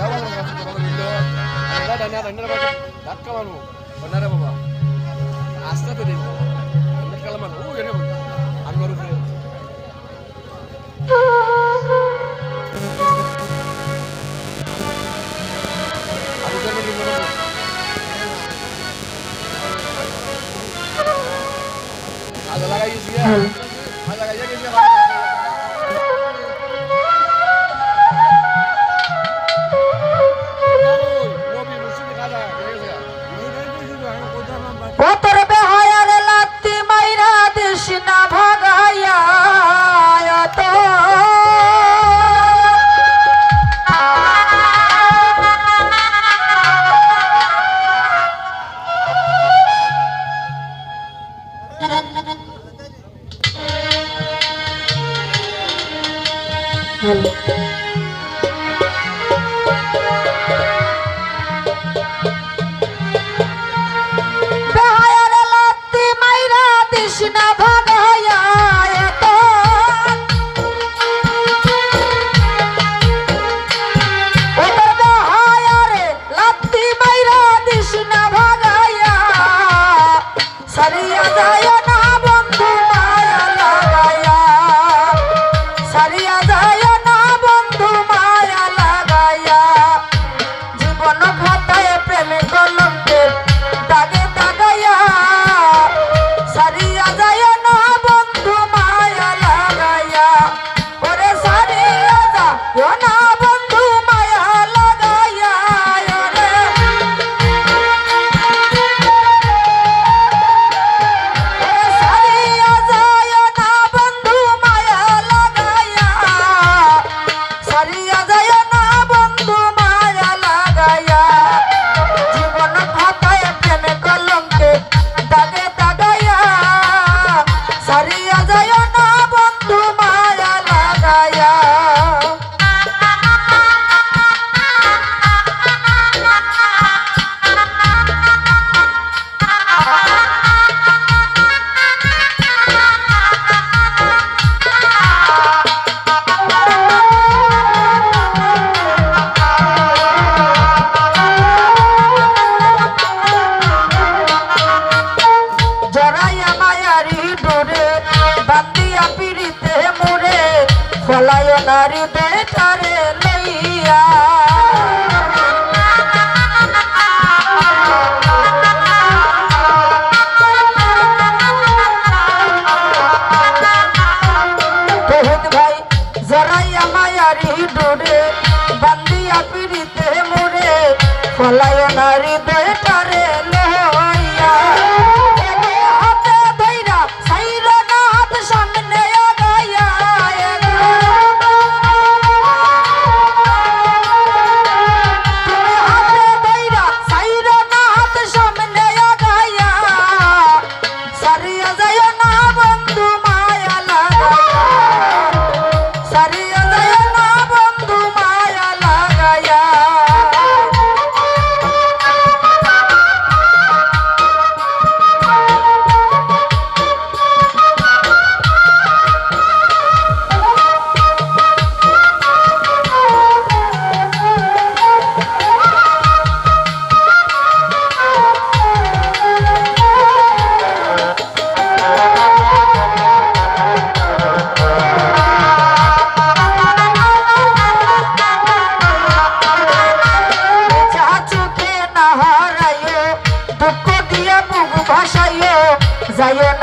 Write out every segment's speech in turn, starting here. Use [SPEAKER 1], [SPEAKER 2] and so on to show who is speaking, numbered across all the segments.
[SPEAKER 1] Gitu? Benar apa, Pak? Astaga, tuh, Dek. Ini kalau mana? Oh, iya, ini apa? follow your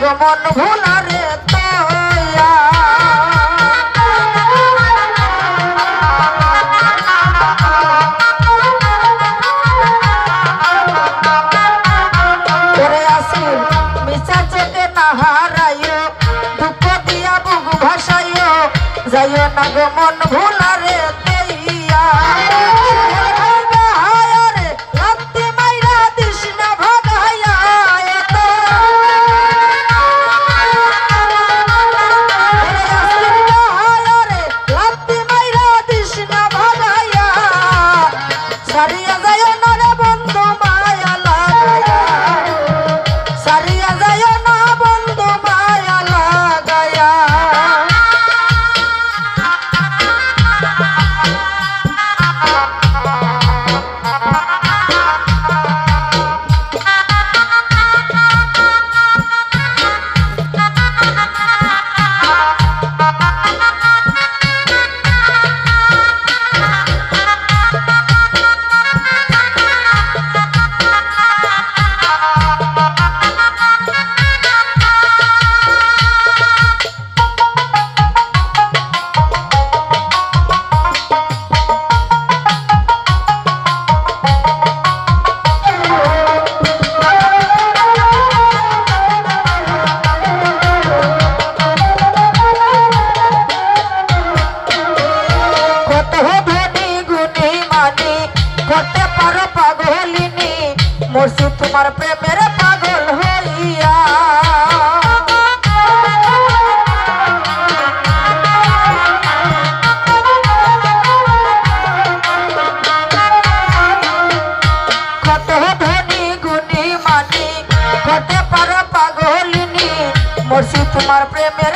[SPEAKER 1] গো মন ভুলারে তোয়া মিশা চোখে না দুঃখ দিয়া বুক ভাসাইও, যাইও না গো মন ভুলারে করতে পারো পাগলিনী মরছি তোমার প্রেমের পাগল হইয়া। কত ধনী গুণী মানি করতে পারো পাগলিনী মরছি তোমার প্রেমের